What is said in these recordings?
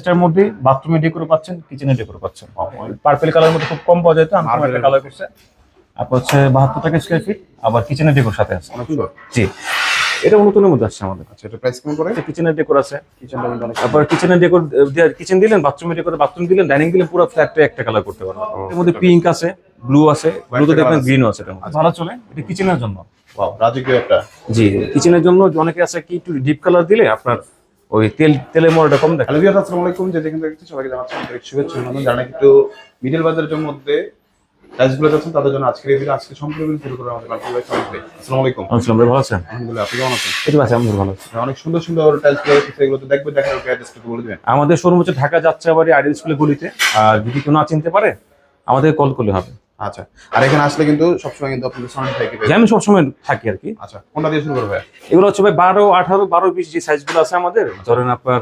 এটার মধ্যে বাথরুমে ডেকোর পাচ্ছেন কিচেনে ডেকোর পাচ্ছেন। পার্পেল কালার মধ্যে খুব কম পাওয়া যায় তো আমি একটা কালার করছে। আপনার হচ্ছে বাহাত্তর টাকা স্কোয়ার ফিট আবার কিচেনের ডেকোর সাথে আছে। অনেক সুন্দর। জি। এটা নতুনের মধ্যে আসছে আমাদের আচ্ছা এটা প্রাইস কেমন করে কিচেনের ডেকোর আছে। তারপর কিচেনের ডেকোর কিচেন দিলেন বাথরুমে ডেকোর বাথরুম দিলেন ডাইনিং দিলেন পুরো ফ্ল্যাটটা একটা কালার করতে পারবেন। এর মধ্যে পিঙ্ক আছে ব্লু আছে ব্লুতে colour দেখবেন আছে। গ্রিনও আছে এটার মধ্যে। ভালো চলে এটা কিচেনের জন্য। ওয়াও রাজকীয় একটা। জি কিচেনের জন্য অনেকে আছে কি একটু ডিপ কালার দিলে আপনার ওই তেল তেলের মরটা কম দেখা হ্যালো আসসালামু আলাইকুম। যে যেখান থেকে সবাইকে জানাচ্ছি আন্তরিক শুভেচ্ছা অভিনন্দন। যারা একটু মিডল বাজারের মধ্যে যাচ্ছেন তাদের জন্য আজকের এই আজকে সম্পূর্ণ ভিডিও শুরু করে আমাদের বাকি ভাই সামিত ভাই আসসালামু আলাইকুম। আসসালাম ভালো আছেন? আলহামদুলিল্লাহ আপনি কেমন আছেন? এটা আছে আমি ভালো আছি। অনেক সুন্দর সুন্দর রয়েছে এগুলো তো দেখবেন দেখার ওকে অ্যাড্রেসটা বলে দিবেন। আমাদের শোরুম হচ্ছে ঢাকা যাচ্ছে আবার আইডিয়াল স্কুলে গলিতে। আর যদি কেউ না চিনতে পারে আমাদের কল করলে হবে। আচ্ছা আর এখানে আসলে কিন্তু সবসময় কিন্তু আপনাদের সামনে থেকে আমি সবসময় থাকি আর কি আচ্ছা কোনটা দিয়ে শুরু করবে এগুলো হচ্ছে ভাই বারো আঠারো বারো বিশ যে সাইজগুলো আছে আমাদের ধরেন আপনার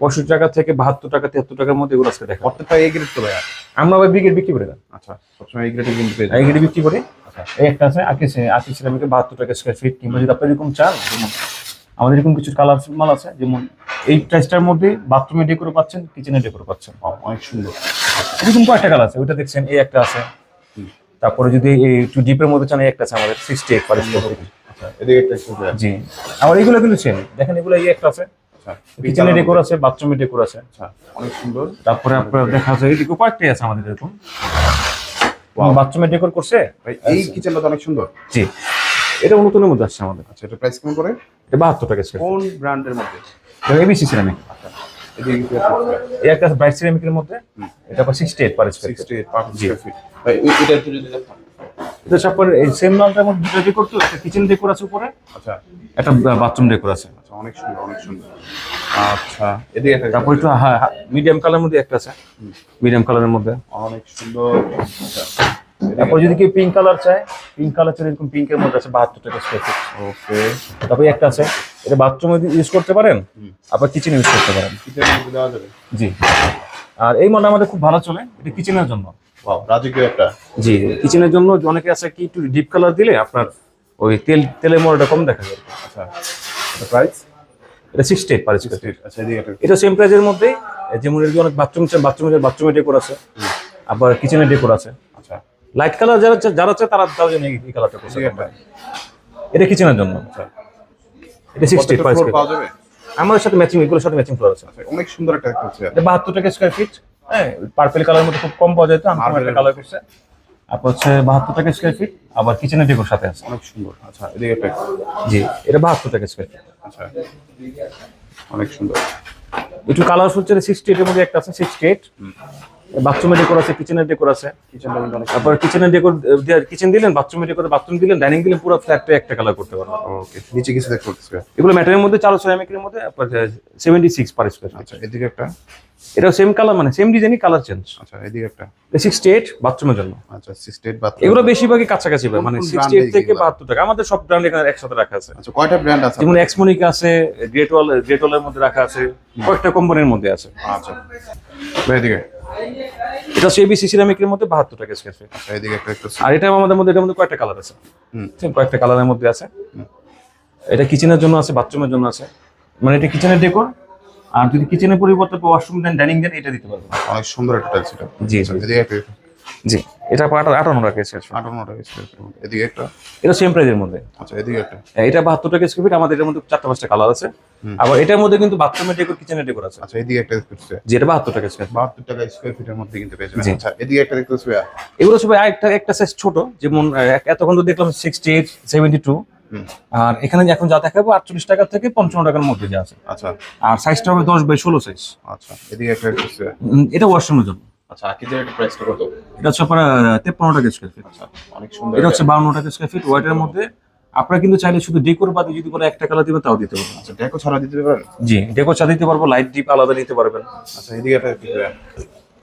পঁয়ষট্টি টাকা থেকে বাহাত্তর টাকা তিয়াত্তর টাকার মধ্যে এগুলো আজকে দেখা প্রত্যেকটা এই গ্রেড তো ভাই আমরা ভাই বিকেট বিক্রি করে দেন আচ্ছা সবসময় এই গ্রেডে কিন্তু যাবেন গেটে বিক্রি করি এই একটা আছে আকিস আকিস সিরামিকে বাহাত্তর টাকা স্কোয়ার ফিট কিংবা যদি আপনি এরকম চান যেমন আমাদের এরকম কিছু কালার মাল আছে যেমন এই প্রাইসটার মধ্যে বাথরুমে ডেকোর পাচ্ছেন কিচেনে ডেকোর পাচ্ছেন। অনেক সুন্দর। এরকম কয়েকটা কালার আছে ওইটা দেখছেন এই একটা আছে। তারপরে যদি এই একটু ডিপের মধ্যে চান এই একটা আছে আমাদের সিক্সটি এইট পার আচ্ছা এদিকে একটা একটু জি। আমার এগুলো কিন্তু সেম দেখেন এগুলো এই একটা আছে। আচ্ছা কিচেনে ডেকোর আছে বাথরুমে ডেকোর আছে। আচ্ছা অনেক সুন্দর। তারপরে আপনার দেখা যায় এদিকে কয়েকটাই আছে আমাদের এরকম। বাথরুমে ডেকোর করছে? ভাই এই কিচেনটা তো অনেক সুন্দর। জি। এটা নতুনের মধ্যে আসছে আমাদের আচ্ছা এটা প্রাইস কেমন করে এটা বাহাত্তর টাকা কোন ব্র্যান্ডের মধ্যে? এবিসি সিরামিক আচ্ছা এই একটা ব্রাইট সিরামিকের মধ্যে। এটা আবার sixty eight per square sixty eight per square feet এটা একটু যদি এটা হচ্ছে এই সেম মালটার মধ্যে দুটো ডেকোর তো একটা কিচেন ডেকোর আছে উপরে আচ্ছা। একটা বাথরুম ডেকোর আছে। আচ্ছা অনেক সুন্দর অনেক সুন্দর। আচ্ছা এদিকে তারপর একটু মিডিয়াম কালারের মধ্যে একটা আছে। মিডিয়াম কালারের মধ্যে। অনেক সুন্দর। আচ্ছা। তারপর যদি কেউ পিঙ্ক কালার চায় পিঙ্ক কালার চাই এরকম পিঙ্কের মধ্যে আছে বাহাত্তর টাকা স্কোয়ার ফিট ওকে তারপরে একটা আছে এটা বাথরুমে ইউজ করতে পারেন হুম। আবার কিচেনে ইউজ করতে পারেন। কিচেনের জি। আর এই মডেল আমাদের খুব ভালো চলে এটা কিচেনের জন্য। ওয়াও রাজকীয় একটা। জি কিচেনের জন্য অনেকে আছে কি একটু ডিপ কালার দিলে আপনার ওই তেল তেলের মরটা কম দেখা যাবে আচ্ছা প্রাইস এটা সিক্সটি এইট পার স্কোয়ার আচ্ছা এটা সেম প্রাইজের মধ্যে যেমন এর অনেক বাথরুম বাথরুমে বাথরুমে ডেকোর আছে। আবার কিচেনে ডেকোর আছে। লাইট কালার যারা যারা চায় তারা তার জন্য এই- কালারটা করছে। এটা কিচেনের জন্য। আচ্ছা। এটা সিক্সটি যাবে? আমাদের সাথে ম্যাচিং এগুলোর সাথে ম্যাচিং ফ্লোর আছে। আচ্ছা, অনেক সুন্দর একটা হচ্ছে এটা বাহাত্তর টাকা স্কোয়ার ফিট হ্যাঁ পার্পেল কালারের মধ্যে খুব কম পাওয়া যায় তো আমি একটা কালার করছে। আপনার হচ্ছে বাহাত্তর টাকা স্কোয়ার ফিট আবার কিচেনের ডেকোর সাথে আছে। অনেক সুন্দর। আচ্ছা এদিকে একটা। জি এটা বাহাত্তর টাকা স্কোয়ার ফিট আচ্ছা অনেক সুন্দর। একটু কালারফুল চেয়ে সিক্সটি এইটের মধ্যে একটা আছে সিক্সটি এইট বাথরুমে ডেকোর আছে কিচেনের ডেকোর আছে। তারপর কিচেনের ডেকোর কিচেন দিলেন বাথরুমে ডেকোর বাথরুম দিলেন ডাইনিং দিলেন পুরো ফ্ল্যাটটা একটা কালার করতে পারবেন। ওকে নিচে কিছু দেখতে এগুলো ম্যাটেরিয়ালের মধ্যে চারো সিরামিকের মধ্যে সেভেন্টি সিক্স পার স্কোয়ার আচ্ছা এদিকে একটা? এটা সেম কালার মানে সেম ডিজাইনই কালার চেঞ্জ আচ্ছা এদিকে একটা? সিক্সটি এইট বাথরুমের জন্য। আচ্ছা সিক্সটি বাথরুম এগুলো বেশিরভাগই কাছাকাছি ভাই, মানে কোন সিক্সটি brand এইট থেকে এগুলা? বাহাত্তর টাকা। আমাদের সব ব্র্যান্ড এখানে একসাথে রাখা আছে। আচ্ছা কয়টা ব্র্যান্ড আছে যেমন এক্সমনিক আছে গ্রেট ওয়াল গ্রেট ওয়ালের মধ্যে রাখা আছে কয়েকটা কোম্পানির মধ্যে আছে। আচ্ছা। এদিকে। এটা হচ্ছে এবিসি সিরামিকের মধ্যে বাহাত্তর টাকা স্কেচ আছে আচ্ছা এদিকে একটা একটু আর এটা আমাদের মধ্যে এটা মধ্যে কয়েকটা কালার আছে। কয়েকটা কালারের মধ্যে আছে। এটা কিচেনের জন্য আছে বাথরুমের জন্য আছে। মানে এটা কিচেনের ডেকোর আর যদি কিচেনের পরিবর্তে ওয়াশরুম দেন ডাইনিং দেন এটা দিতে পারবেন। অনেক সুন্দর একটা টাইলস এটা জি জি। জি। এটা আটা- আটান্ন টাকা স্কোয়ার আটান্ন টাকা স্কোয়ার এদিকে একটা? এটা সেম প্রাইজের মধ্যে। আচ্ছা এদিকে একটা। এটা বাহাত্তর টাকা স্কোয়ার ফিট আমাদের এটার মধ্যে চারটা পাঁচটা কালার আছে। আবার এটার মধ্যে কিন্তু বাথরুমের ডেকোর কিচেনের ডেকোর আছে। আচ্ছা এদিকে একটা যেটা বাহাত্তর টাকা স্কোয়ার বাহাত্তর টাকা স্কোয়ার ফিটের মধ্যে কিন্তু পেয়ে যাবেন। আচ্ছা এদিকে একটা দেখতে পাচ্ছি এগুলো সবাই আরেকটা একটা সাইজ ছোট যেমন এতক্ষণ তো দেখলাম সিক্সটি এইট সেভেন্টি টু আর এখানে এখন যা দেখাবো আটচল্লিশ টাকা থেকে পঞ্চান্ন টাকার মধ্যে যা আছে। আচ্ছা। আর সাইজটা হবে দশ বাই ষোলো সাইজ আচ্ছা এদিকে একটা এটা ওয়াশরুমের জন্য। আচ্ছা আকিজের একটা প্রাইসটা কত? এটা হচ্ছে আপনার তেপ্পান্ন টাকা স্কোয়ার ফিট আচ্ছা অনেক সুন্দর এটা হচ্ছে বাউন্ন টাকা স্কোয়ার ফিট ওয়াইটের মধ্যে। আপনারা কিন্তু চাইলে শুধু ডেকোর বাদে যদি কোনো একটা কালার দিবেন তাও দিতে পারবেন। আচ্ছা ডেকো ছাড়া দিতে পারেন জি ডেকোর চা দিতে পারব লাইট ডিপ আলাদা নিতে পারবেন। আচ্ছা এদিকে দেখতে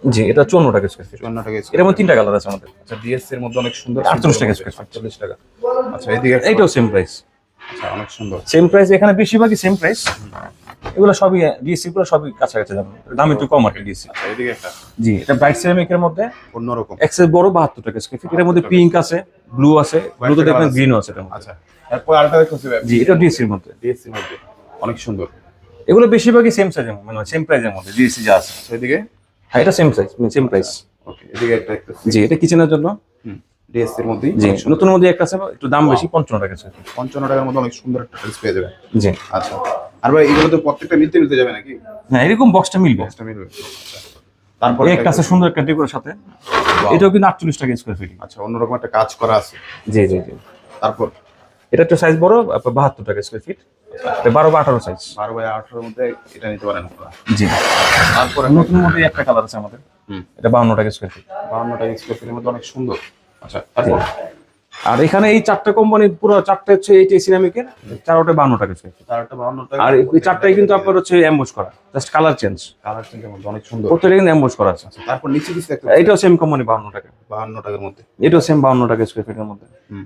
জি এটা চুয়ান্ন টাকা স্কোয়ার ফিট চুয়ান্ন টাকা স্কোয়ার এর মধ্যে তিনটা কালার আছে আমাদের। আচ্ছা ডিএসসি এর মধ্যে অনেক সুন্দর 48 টাকা square feet। আটচল্লিশ টাকা। আচ্ছা এদিকে এইটাও সেম প্রাইস আচ্ছা অনেক সুন্দর। সেম প্রাইস এখানে বেশিরভাগই সেম প্রাইস এগুলো সবই ডিএসসি গুলো সবই কাছাকাছি দাম দাম একটু কম আর ডিএসসি আচ্ছা এদিকে একটা। জি এটা ব্রাইট সিরামিকের মধ্যে অন্যরকম। এক্সেস বড় বাহাত্তর টাকা স্কোয়ার ফিট এর মধ্যে পিঙ্ক আছে ব্লু আছে ব্লুতে দেখবেন গ্রিনও আছে মধ্যে। আচ্ছা এরপর আরেকটা দেখতে ভাইয়া জি এটা ডিএসসির মধ্যে। ডিএসসি এর মধ্যে। অনেক সুন্দর। এগুলো বেশিরভাগই সেম সাইজের মানে সেম প্রাইজের মধ্যে জিএসসি যা আছে। সেদিকে হ্যাঁ এটা same size same price okay এদিকে একটা একটা জি এটা কিচেনের জন্য। ডিএসসির মধ্যেই জি নতুন মধ্যে একটা আছে একটু দাম বেশি পঞ্চান্ন টাকা আছে পঞ্চান্ন টাকার মধ্যে অনেক সুন্দর একটা টাইলস পেয়ে যাবেন। জি। আচ্ছা। আর ভাই এগুলো তো প্রত্যেকটা মিলতে মিলতে যাবে নাকি? হ্যাঁ এরকম বক্সটা মিলবে। বক্সটা মিলবে। তারপর একটা আছে সুন্দর একটা ডেকোরের সাথে। এটাও কিন্তু আটচল্লিশ টাকা স্কোয়ার ফিট আচ্ছা অন্যরকম একটা কাজ করা আছে। জি জি জি। তারপর? এটা একটু সাইজ বড় আপনার বাহাত্তর টাকা স্কোয়ার ফিট বারো বা আঠারো সাইজ বারো বাই আঠারোর মধ্যে এটা নিতে পারেন আপনারা। জি। তারপর? নতুন মধ্যে একটা কালার আছে আমাদের। হুম। এটা বাউন্ন টাকা স্কোয়ার ফিট বাহান্ন টাকা স্কোয়ার ফিটের মধ্যে অনেক সুন্দর। আচ্ছা তারপর? আর এখানে এই চারটা কোম্পানির পুরো চারটা হচ্ছে এইটা সিরামিকের চারোটা বাউন্ন টাকা আর এই চারটাই কিন্তু আপনার হচ্ছে অ্যাম্বোজ করা জাস্ট কালার চেঞ্জ কালার মধ্যে অনেক সুন্দর। প্রত্যেকটা কিন্তু অ্যাম্বোজ করা আছে। আচ্ছা তারপর নিচে কিছু একটা এটাও সেম কোম্পানি বাউন্ন টাকা। বাহান্ন টাকার মধ্যে। এটাও সেম বাউন্ন টাকা স্কোয়ার ফিটের মধ্যে। হুম।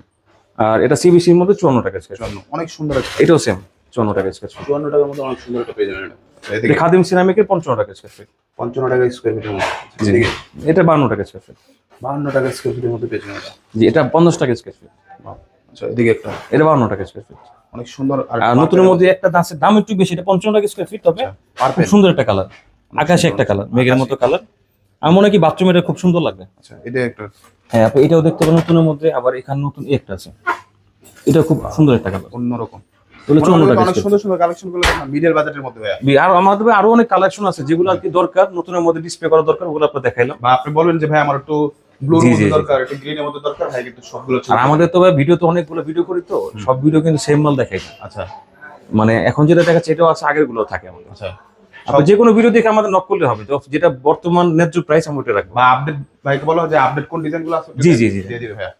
আর এটা সিবিসির মধ্যে চুয়ান্ন টাকা স্কোয়ার অনেক সুন্দর একটা এটাও সেম চুয়ান্ন টাকা স্কোয়ার চুয়ান্ন টাকার মধ্যে অনেক সুন্দর একটা পেয়ে যাবেন খাদিম সিরামিকের পঞ্চান্ন টাকা স্কোয়ার ফিট পঞ্চান্ন টাকা স্কোয়ার ফিটের মধ্যে আচ্ছা, এটা বাউন্ন টাকা স্কোয়ার ফিট বাহান্ন টাকা স্কোয়ার ফিটের মধ্যে পেয়ে যাবেন এটা। জি এটা পঞ্চাশ টাকা স্কোয়ার ফিট আচ্ছা এদিকে একটা। এটা বাউন্ন টাকা স্কোয়ার ফিট অনেক সুন্দর আর নতুনের মধ্যে একটা দাসের দাম একটু বেশি এটা পঞ্চান্ন টাকা স্কোয়ার ফিট তবে পারফেক্ট সুন্দর একটা কালার আকাশে একটা কালার মেঘের মতো কালার আমার মনে কি বাথরুমে এটা খুব সুন্দর লাগবে। আচ্ছা এটা একটা। হ্যাঁ আপনি এটাও দেখতে পারেন নতুনের মধ্যে আবার এখানে নতুন একটা আছে। এটা খুব সুন্দর একটা কালার অন্যরকম। অনেক সুন্দর সুন্দর কালেকশনগুলো মিডল বাজেটের মধ্যে ভাইয়া। আর আমাদের আরও অনেক কালেকশন আছে যেগুলো আর কি দরকার নতুনের মধ্যে ডিসপ্লে করা দরকার ওগুলো আপনার দেখাইলাম। বা আপনি বলবেন যে ভাই আমার একটু জি, জি, জি। আমাদের তো ভাই ভিডিও তো অনেকগুলো ভিডিও করি তো সব ভিডিও কিন্তু সেম মাল দেখাই। না। আচ্ছা। মানে এখন যেটা দেখাচ্ছে এটাও আছে আগেরগুলো থাকে আমাদের। আচ্ছা। আপনি যে কোনো ভিডিও দেখে আমাদের নক করলে হবে যেটা বর্তমান ন্যায্য প্রাইস আমরা ওটা রাখব। বা আপডেট ভাইকে বলো যে আপডেট কোন ডিজাইনগুলো আছে জি, জি, জি। দিয়ে দিবে ভাইয়া।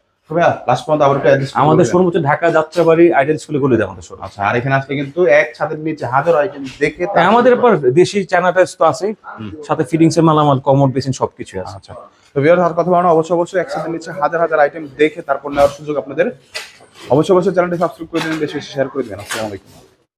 আমাদের শোরুম হচ্ছে ঢাকা যাত্রাবাড়ি আইডেল স্কুলে গলি আমাদের শোরুম। আচ্ছা আর এখানে আসলে কিন্তু এক ছাদের নিচে হাজার আইটেম দেখে হ্যাঁ, আমাদের পর দেশি চায়না টাইস তো আছে সাথে ফিটিংস এর মালামাল কমোড বেসিন সবকিছু আছে। আচ্ছা তো কথা অবশ্যই নিচে হাজার হাজার আইটেম দেখে তারপর নেওয়ার সুযোগ আপনাদের। অবশ্যই অবশ্যই চ্যানেলটি সাবস্ক্রাইব করে দিন বেশি বেশি শেয়ার করে দিবেন। আসসালামু আলাইকুম।